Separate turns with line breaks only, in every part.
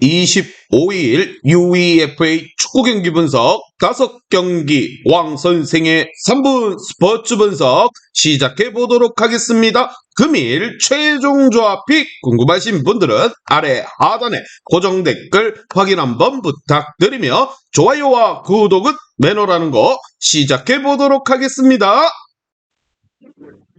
25일 UEFA 축구 경기 분석 5경기 왕 선생의 3분 스포츠 분석 시작해 보도록 하겠습니다. 금일 최종 조합픽 궁금하신 분들은 아래 하단에 고정 댓글 확인 한번 부탁드리며 좋아요와 구독은 매너라는 거 시작해 보도록 하겠습니다.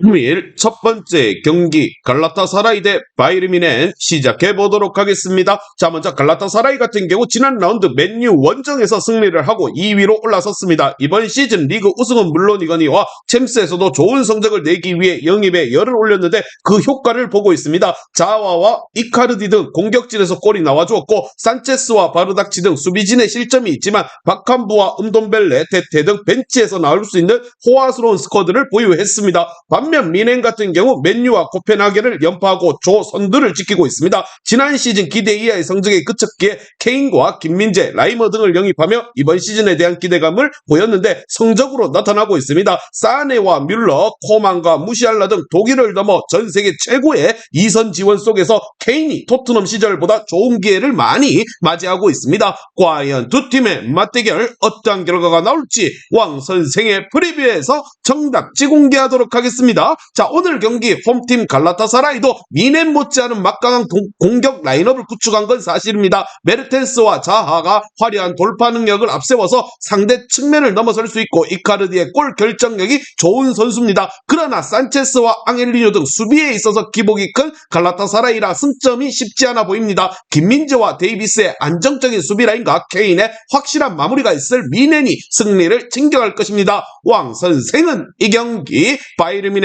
금일 첫 번째 경기 갈라타사라이 대 바이르미넨 시작해 보도록 하겠습니다. 자 먼저 갈라타사라이 같은 경우 지난 라운드 맨유 원정에서 승리를 하고 2위로 올라섰습니다. 이번 시즌 리그 우승은 물론이거니와 챔스에서도 좋은 성적을 내기 위해 영입에 열을 올렸는데 그 효과를 보고 있습니다. 자와와 이카르디 등 공격진에서 골이 나와주었고 산체스와 바르닥치 등 수비진의 실점이 있지만 바캄부와 음돈벨레, 테테 등 벤치에서 나올 수 있는 호화스러운 스쿼드를 보유했습니다. 반면 미넨 같은 경우 맨유와 코펜하겐을 연파하고 조선두를 지키고 있습니다. 지난 시즌 기대 이하의 성적에 그쳤기에 케인과 김민재, 라이머 등을 영입하며 이번 시즌에 대한 기대감을 보였는데 성적으로 나타나고 있습니다. 사네와 뮬러, 코만과 무시알라 등 독일을 넘어 전 세계 최고의 이선 지원 속에서 케인이 토트넘 시절보다 좋은 기회를 많이 맞이하고 있습니다. 과연 두 팀의 맞대결 어떠한 결과가 나올지 왕 선생의 프리뷰에서 정답지 공개하도록 하겠습니다. 자 오늘 경기 홈팀 갈라타사라이도 미넨 못지않은 막강한 공- 공격 라인업을 구축한 건 사실입니다. 메르텐스와 자하가 화려한 돌파 능력을 앞세워서 상대 측면을 넘어설 수 있고 이카르디의 골 결정력이 좋은 선수입니다. 그러나 산체스와 앙헬리뇨 등 수비에 있어서 기복이 큰 갈라타사라이라 승점이 쉽지 않아 보입니다. 김민재와 데이비스의 안정적인 수비 라인과 케인의 확실한 마무리가 있을 미넨이 승리를 챙겨갈 것입니다. 왕 선생은 이 경기 바이르민의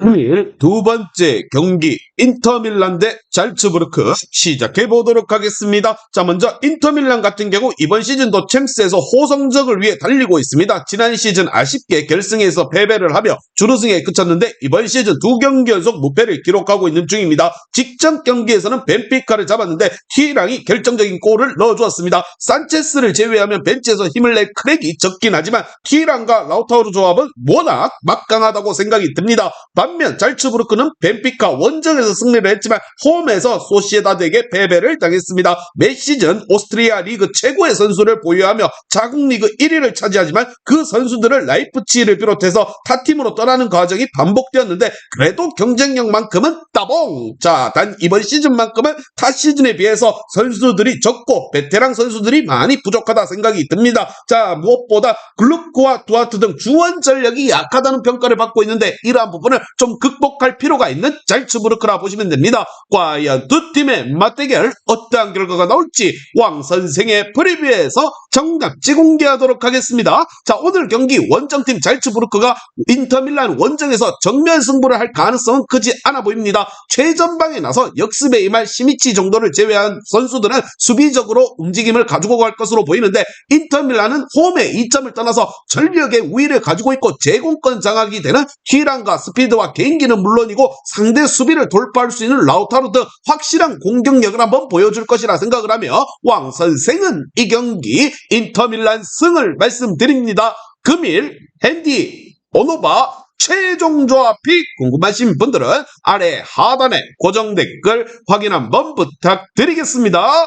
금일 두 번째 경기 인터밀란 대 잘츠부르크 시작해 보도록 하겠습니다. 자 먼저 인터밀란 같은 경우 이번 시즌도 챔스에서 호성적을 위해 달리고 있습니다. 지난 시즌 아쉽게 결승에서 패배를 하며 준우승에 그쳤는데 이번 시즌 두 경기 연속 무패를 기록하고 있는 중입니다. 직전 경기에서는 벤피카를 잡았는데 티랑이 결정적인 골을 넣어주었습니다. 산체스를 제외하면 벤치에서 힘을 낼 크랙이 적긴 하지만 티랑과 라우타우르 조합은 워낙 막강하다고 생각이 듭니다. 반면 잘츠부르크는 벤피카 원정에서 승리를 했지만 홈에서 소시에다드에게 패배를 당했습니다. 매 시즌 오스트리아 리그 최고의 선수를 보유하며 자국 리그 1위를 차지하지만 그 선수들을 라이프치히를 비롯해서 타 팀으로 떠나는 과정이 반복되었는데 그래도 경쟁력만큼은 따봉! 자, 단 이번 시즌만큼은 타 시즌에 비해서 선수들이 적고 베테랑 선수들이 많이 부족하다 생각이 듭니다. 자, 무엇보다 글루크와 두아트 등 주원 전력이 약하다는 평가를 받고 있는데 이러한 부분을 좀 극복할 필요가 있는 잘츠부르크라 보시면 됩니다. 과연 두 팀의 맞대결 어떠한 결과가 나올지 왕 선생의 프리뷰에서 정답지 공개하도록 하겠습니다. 자, 오늘 경기 원정팀 잘츠부르크가 인터밀란 원정에서 정면 승부를 할 가능성은 크지 않아 보입니다. 최전방에 나서 역습에 임할 시미치 정도를 제외한 선수들은 수비적으로 움직임을 가지고 갈 것으로 보이는데 인터밀란은 홈에 2점을 떠나서 전력의 우위를 가지고 있고 제공권 장악이 되는 휘랑과 스피드 와 개인기는 물론이고 상대 수비를 돌파할 수 있는 라우타로 등 확실한 공격력을 한번 보여줄 것이라 생각을 하며 왕 선생은 이 경기 인터밀란 승을 말씀드립니다. 금일 핸디 오노바 최종 조합이 궁금하신 분들은 아래 하단에 고정 댓글 확인 한번 부탁드리겠습니다.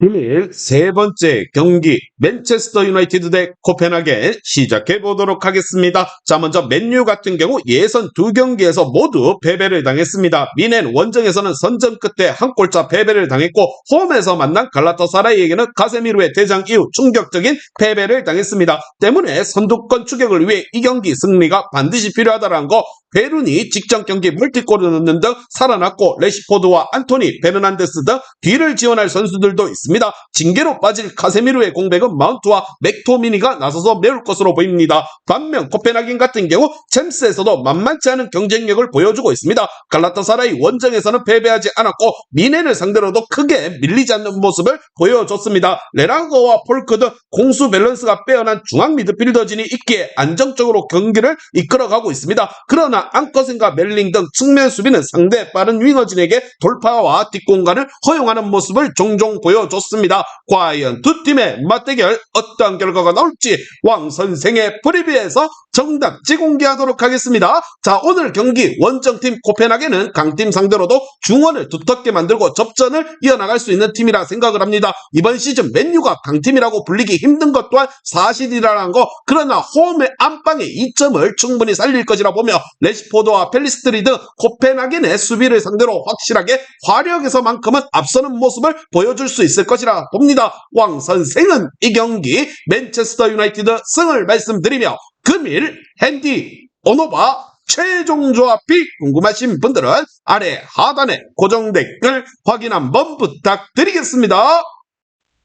금일 세 번째 경기 맨체스터 유나이티드 대 코펜하겐 시작해 보도록 하겠습니다. 자 먼저 맨유 같은 경우 예선 두 경기에서 모두 패배를 당했습니다. 미넨 원정에서는 선전 끝에 한 골차 패배를 당했고 홈에서 만난 갈라타사라이에게는 가세미루의 대장 이후 충격적인 패배를 당했습니다. 때문에 선두권 추격을 위해 이 경기 승리가 반드시 필요하다는 거 베룬이 직전 경기 멀티골을 넣는 등 살아났고 레시포드와 안토니, 베르난데스 등 뒤를 지원할 선수들도 있습니다. 징계로 빠질 카세미르의 공백은 마운트와 맥토미니가 나서서 메울 것으로 보입니다. 반면 코펜하겐 같은 경우 챔스에서도 만만치 않은 경쟁력을 보여주고 있습니다. 갈라타사라이 원정에서는 패배하지 않았고 미넨을 상대로도 크게 밀리지 않는 모습을 보여줬습니다. 레랑거와 폴크 등 공수 밸런스가 빼어난 중앙 미드필더진이 있기에 안정적으로 경기를 이끌어가고 있습니다. 그러나 앙커센과 멜링 등 측면 수비는 상대 빠른 윙어진에게 돌파와 뒷공간을 허용하는 모습을 종종 보여줬습니다. 과연 두 팀의 맞대결 어떠한 결과가 나올지 왕 선생의 프리뷰에서 정답지 공개하도록 하겠습니다. 자 오늘 경기 원정팀 코펜하겐은 강팀 상대로도 중원을 두텁게 만들고 접전을 이어나갈 수 있는 팀이라 생각을 합니다. 이번 시즌 맨유가 강팀이라고 불리기 힘든 것 또한 사실이라는 거 그러나 홈의 안방의 이점을 충분히 살릴 것이라 보며 레시포드와 펠리스트리 등 코펜하겐의 수비를 상대로 확실하게 화력에서만큼은 앞서는 모습을 보여줄 수 있을 것이라 봅니다. 왕 선생은 이 경기 맨체스터 유나이티드 승을 말씀드리며 금일 핸디 오노바 최종 조합이 궁금하신 분들은 아래 하단에 고정 댓글 확인 한번 부탁드리겠습니다.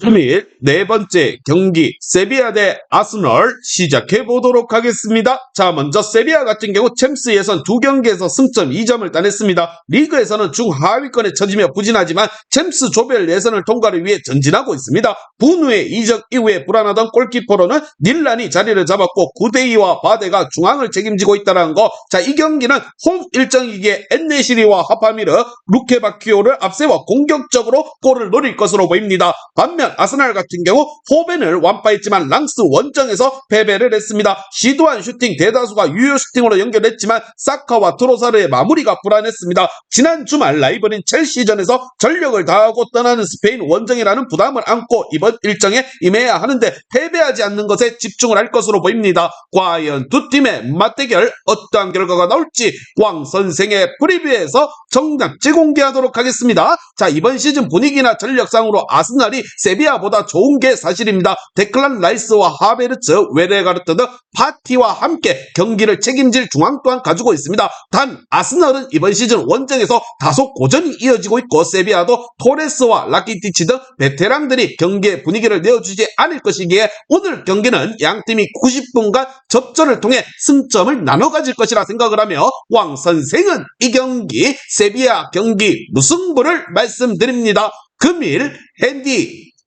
금일 네 번째 경기 세비야 대 아스널 시작해 보도록 하겠습니다. 자 먼저 세비야 같은 경우 챔스 예선 두 경기에서 승점 2점을 따냈습니다. 리그에서는 중하위권에 처지며 부진하지만 챔스 조별 예선을 통과를 위해 전진하고 있습니다. 분우의 이적 이후에 불안하던 골키퍼로는 닐란이 자리를 잡았고 구데이와 바데가 중앙을 책임지고 있다는 거. 자 이 경기는 홈 일정이기에 엔네시리와 하파미르, 루케바키오를 앞세워 공격적으로 골을 노릴 것으로 보입니다. 반면 아스날 같은 경우 호벤을 완파했지만 랑스 원정에서 패배를 했습니다. 시도한 슈팅 대다수가 유효 슈팅으로 연결했지만 사카와 트로사르의 마무리가 불안했습니다. 지난 주말 라이벌인 첼시전에서 전력을 다하고 떠나는 스페인 원정이라는 부담을 안고 이번 일정에 임해야 하는데 패배하지 않는 것에 집중을 할 것으로 보입니다. 과연 두 팀의 맞대결 어떠한 결과가 나올지 왕 선생의 프리뷰에서 정답지 공개하도록 하겠습니다. 자 이번 시즌 분위기나 전력상으로 아스날이 세 비야보다 좋은 게 사실입니다. 데클란 라이스와 하베르츠, 웨레가르트 등 파티와 함께 경기를 책임질 중앙 또한 가지고 있습니다. 단 아스날은 이번 시즌 원정에서 다소 고전이 이어지고 있고 세비야도 토레스와 라키티치 등 베테랑들이 경기의 분위기를 내어주지 않을 것이기에 오늘 경기는 양 팀이 90분간 접전을 통해 승점을 나눠 가질 것이라 생각을 하며 왕 선생은 이 경기 세비야 경기 무승부를 말씀드립니다. 금일 핸디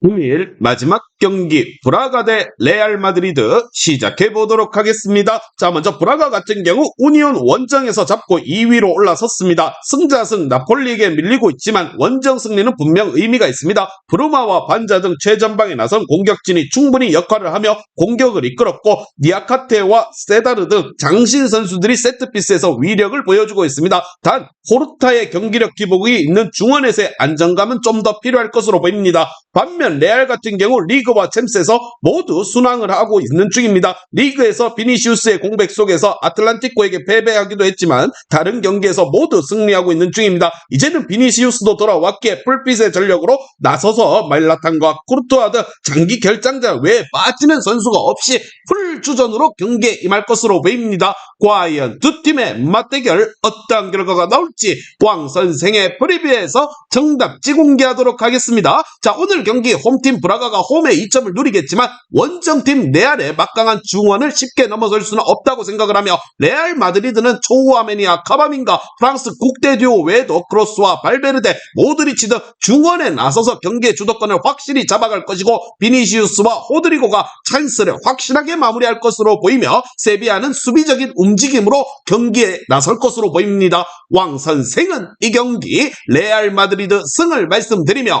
금일 마지막 경기 브라가 대 레알 마드리드 시작해 보도록 하겠습니다. 자 먼저 브라가 같은 경우 우니온 원정에서 잡고 2위로 올라섰습니다. 승자승 나폴리에게 밀리고 있지만 원정 승리는 분명 의미가 있습니다. 브루마와 반자 등 최전방에 나선 공격진이 충분히 역할을 하며 공격을 이끌었고 니아카테와 세다르 등 장신 선수들이 세트피스에서 위력을 보여주고 있습니다. 단 호르타의 경기력 기복이 있는 중원에서의 안정감은 좀 더 필요할 것으로 보입니다. 반면 레알 같은 경우 리그와 챔스에서 모두 순항을 하고 있는 중입니다. 리그에서 비니시우스의 공백 속에서 아틀란티코에게 패배하기도 했지만 다른 경기에서 모두 승리하고 있는 중입니다. 이제는 비니시우스도 돌아왔기에 불빛의 전력으로 나서서 말라탄과 쿠르투아 등 장기 결장자 외에 빠지는 선수가 없이 풀 주전으로 경기에 임할 것으로 보입니다. 과연 두 팀의 맞대결 어떠한 결과가 나올지 왕 선생의 프리뷰에서 정답지 공개하도록 하겠습니다. 자 오늘 경기 홈팀 브라가가 홈에 2점을 누리겠지만 원정팀 레알의 막강한 중원을 쉽게 넘어설 수는 없다고 생각을 하며 레알 마드리드는 초우아메니아 카바민가 프랑스 국대 듀오 외에도 크로스와 발베르데 모드리치 등 중원에 나서서 경기의 주도권을 확실히 잡아갈 것이고 비니시우스와 호드리고가 찬스를 확실하게 마무리할 것으로 보이며 세비야는 수비적인 움직임으로 경기에 나설 것으로 보입니다. 왕 선생은 이 경기 레알 마드리드 승을 말씀드리며